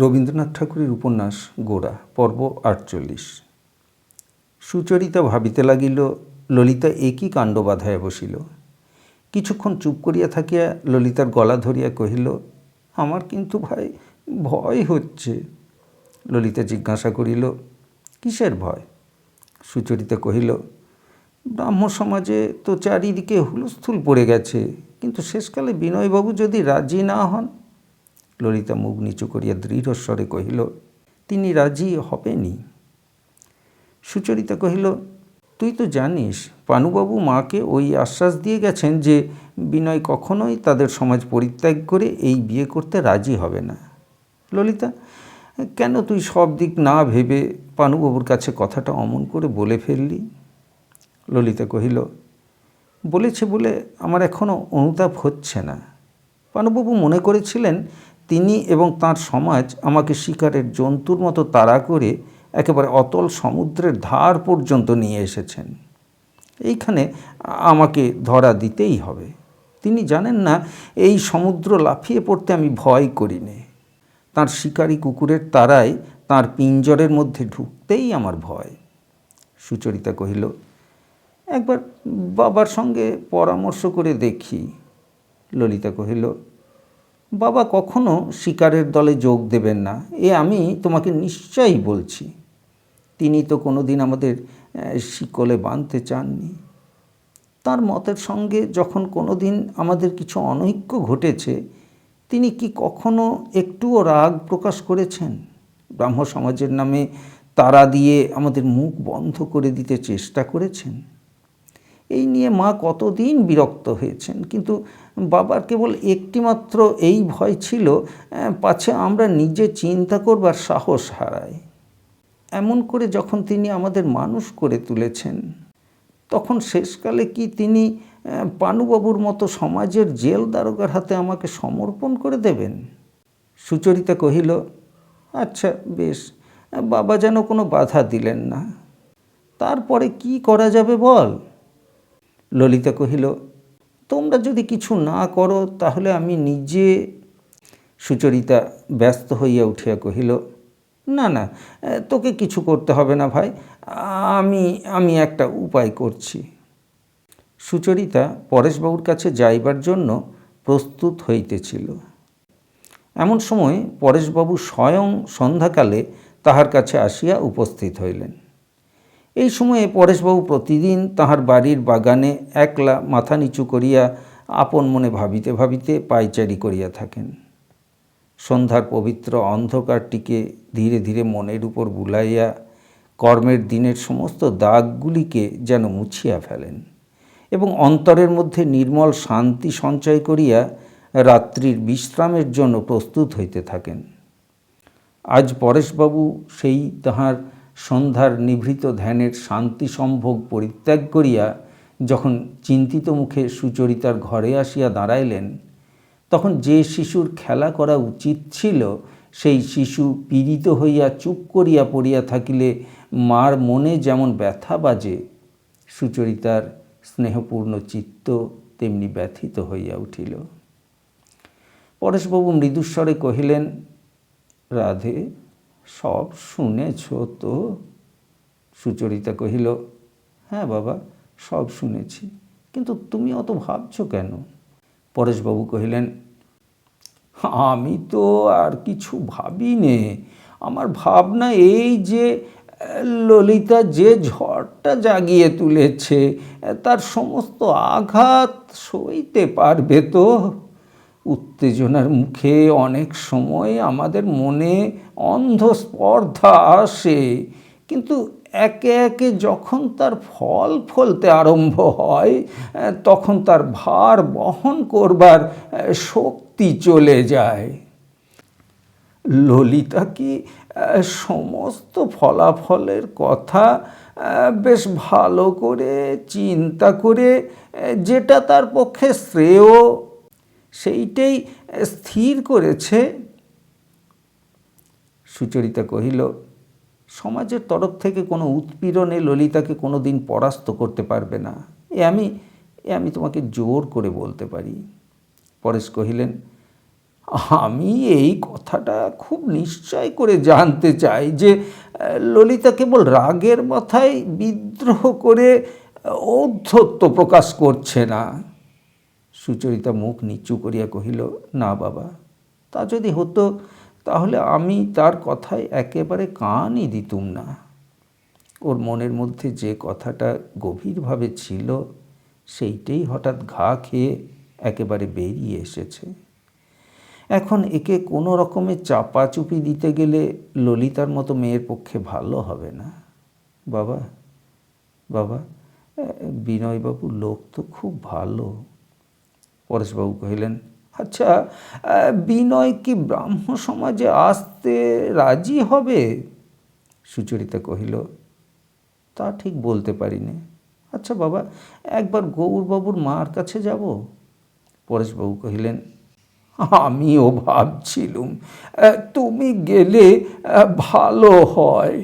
রবীন্দ্রনাথ ঠাকুরের উপন্যাস গোড়া, পর্ব আটচল্লিশ। সুচরিতা ভাবিতে লাগিল, ললিতা একই কাণ্ড বাধায় বসিল। কিছুক্ষণ চুপ করিয়া থাকিয়া ললিতার গলা ধরিয়া কহিল, আমার কিন্তু ভাই ভয় হচ্ছে। ললিতা জিজ্ঞাসা করিল, কিসের ভয়? সুচরিতা কহিল ব্রাহ্ম সমাজে তো চারিদিকে হুলস্থুল পড়ে গেছে, কিন্তু শেষকালে বিনয়বাবু যদি রাজি না হন ললিতা মুখ নিচু করিয়া দৃঢ়স্বরে কহিল, তিনি রাজি হবেনি সুচরিতা কহিল, তুই তো জানিস, পানুবাবু মাকে ওই আশ্বাস দিয়ে গেছেন যে বিনয় কখনোই তাদের সমাজ পরিত্যাগ করে এই বিয়ে করতে রাজি হবে না। ললিতা, কেন তুই সব দিক না ভেবে পানুবাবুর কাছে কথাটা অমন করে বলে ফেললি? ললিতা কহিল, বলেছে বলে আমার এখনও অনুতাপ হচ্ছে না। পানুবাবু মনে করেছিলেন তিনি এবং তার সমাজ আমাকে শিকারের জন্তুর মতো তাড়া করে একেবারে অতল সমুদ্রের ধার পর্যন্ত নিয়ে এসেছেন। এইখানে আমাকে ধরা দিতেই হবে। তিনি জানেন না, এই সমুদ্র লাফিয়ে পড়তে আমি ভয় করি নে তাঁর শিকারী কুকুরের তারায় তার পিঞ্জরের মধ্যে ঢুকতেই আমার ভয়। সুচরিতা কহিল, একবার বাবার সঙ্গে পরামর্শ করে দেখি। ললিতা কহিল বাবা কখনো শিকারের দলে যোগ দেবেন না, এ আমি তোমাকে নিশ্চয়ই বলছি। তিনি তো কোনো দিন আমাদের শিকলে বাঁধতে চাননি। তার মতের সঙ্গে যখন কোনো দিন আমাদের কিছু অনৈক্য ঘটেছে, তিনি কি কখনো একটুও রাগ প্রকাশ করেছেন? ব্রাহ্ম সমাজের নামে তারা দিয়ে আমাদের মুখ বন্ধ করে দিতে চেষ্টা করেছেন? এই নিয়ে মা কতদিন বিরক্ত হয়েছেন। কিন্তু বাবার কেবল একটিমাত্র এই ভয় ছিল পাছে আমরা নিজে চিন্তা করবার সাহস হারাই। এমন করে যখন তিনি আমাদের মানুষ করে তুলেছেন, তখন শেষকালে কি তিনি পানুবাবুর মতো সমাজের জেল দারোগার হাতে আমাকে সমর্পণ করে দেবেন? সুচরিতা কহিল আচ্ছা বেশ, বাবা যেন কোনো বাধা দিলেন না। তারপরে কি করা যাবে বল? ললিতা কহিল, তোমরা যদি কিছু না করো, তাহলে আমি নিজে সুচরিতা ব্যস্ত হইয়া উঠিয়া কহিল, না না, তোকে কিছু করতে হবে না ভাই, আমি আমি একটা উপায় করছি। সুচরিতা পরেশবাবুর কাছে যাইবার জন্য প্রস্তুত হইতেছিল। এমন সময় পরেশবাবু স্বয়ং সন্ধ্যাকালে তাহার কাছে আসিয়া উপস্থিত হইলেন। এই সময়ে পরেশবাবু প্রতিদিন তাহার বাড়ির বাগানে একলা মাথা নিচু করিয়া আপন মনে ভাবিতে ভাবিতে পায়চারি করিয়া থাকেন। সন্ধ্যার পবিত্র অন্ধকারটিকে ধীরে ধীরে মনের উপর বুলাইয়া কর্মের দিনের সমস্ত দাগগুলিকে যেন মুছিয়া ফেলেন এবং অন্তরের মধ্যে নির্মল শান্তি সঞ্চয় করিয়া রাত্রির বিশ্রামের জন্য প্রস্তুত হইতে থাকেন। আজ পরেশবাবু সেই তাহার সন্ধ্যার নিভৃত ধ্যানের শান্তি সম্ভোগ পরিত্যাগ করিয়া যখন চিন্তিত মুখে সুচরিতার ঘরে আসিয়া দাঁড়াইলেন, তখন যে শিশুর খেলা করা উচিত ছিল, সেই শিশু পীড়িত হইয়া চুপ করিয়া পড়িয়া থাকিলে মার মনে যেমন ব্যথা বাজে, সুচরিতার স্নেহপূর্ণ চিত্ত তেমনি ব্যথিত হইয়া উঠিল। পরেশবাবু মৃদুস্বরে কহিলেন, রাধে সব শুনেছ তো? সুচরিতা কহিল হ্যাঁ বাবা, সব শুনেছি। কিন্তু তুমি অত ভাবছ কেন? পরেশবাবু কহিলেন, আমি তো আর কিছু ভাবি নে আমার ভাবনা এই যে, ললিতা যে ঝড়টা জাগিয়ে তুলেছে, তার সমস্ত আঘাত সইতে পারবে তো? উত্তেজনার মুখে অনেক সময় আমাদের মনে অন্ধ স্পর্ধা আসে। কিন্তু একে একে যখন তার ফল ফলতে আরম্ভ হয়, তখন তার ভার বহন করবার, শক্তি চলে যায়। ললিতা কি, সমস্ত ফলাফলের কথা, বেশ ভালো করে চিন্তা করে, যেটা তার পক্ষে শ্রেয় সেইটাই স্থির করেছে। সুচরিতা কহিল, সমাজের তরফ থেকে কোনো উৎপীড়নে ললিতাকে কোনো দিন পরাস্ত করতে পারবে না। এ আমি এ আমি তোমাকে জোর করে বলতে পারি। পরেশ কহিলেন, আমি এই কথাটা খুব নিশ্চয় করে জানতে চাই যে, ললিতা কেবল রাগের মাথায় বিদ্রোহ করে, ঔদ্ধত্য প্রকাশ করছে না। সুচরিতা মুখ নিচু করিয়া কহিল, না বাবা, তা যদি হতো, তাহলে আমি তার কথায় একেবারে কানই দিতুম না। ওর মনের মধ্যে যে কথাটা গভীরভাবে ছিল, সেইটাই হঠাৎ ঘা খেয়ে একেবারে বেরিয়ে এসেছে। এখন একে কোনো রকমে চাপাচুপি দিতে গেলে ললিতার মতো মেয়ের পক্ষে ভালো হবে না। বাবা বাবা বিনয়বাবু লোক তো খুব ভালো। পরেশবাবু কহিলেন আচ্ছা বিনয় কি ব্রাহ্ম সমাজে আসতে রাজি হবে? সুচরিতা কহিল, তা ঠিক বলতে পারি নে আচ্ছা বাবা, একবার গৌরবাবুর মার কাছে যাব। পরেশবাবু কহিলেন, আমিও ভাবছিলুম তুমি গেলে ভালো হয়।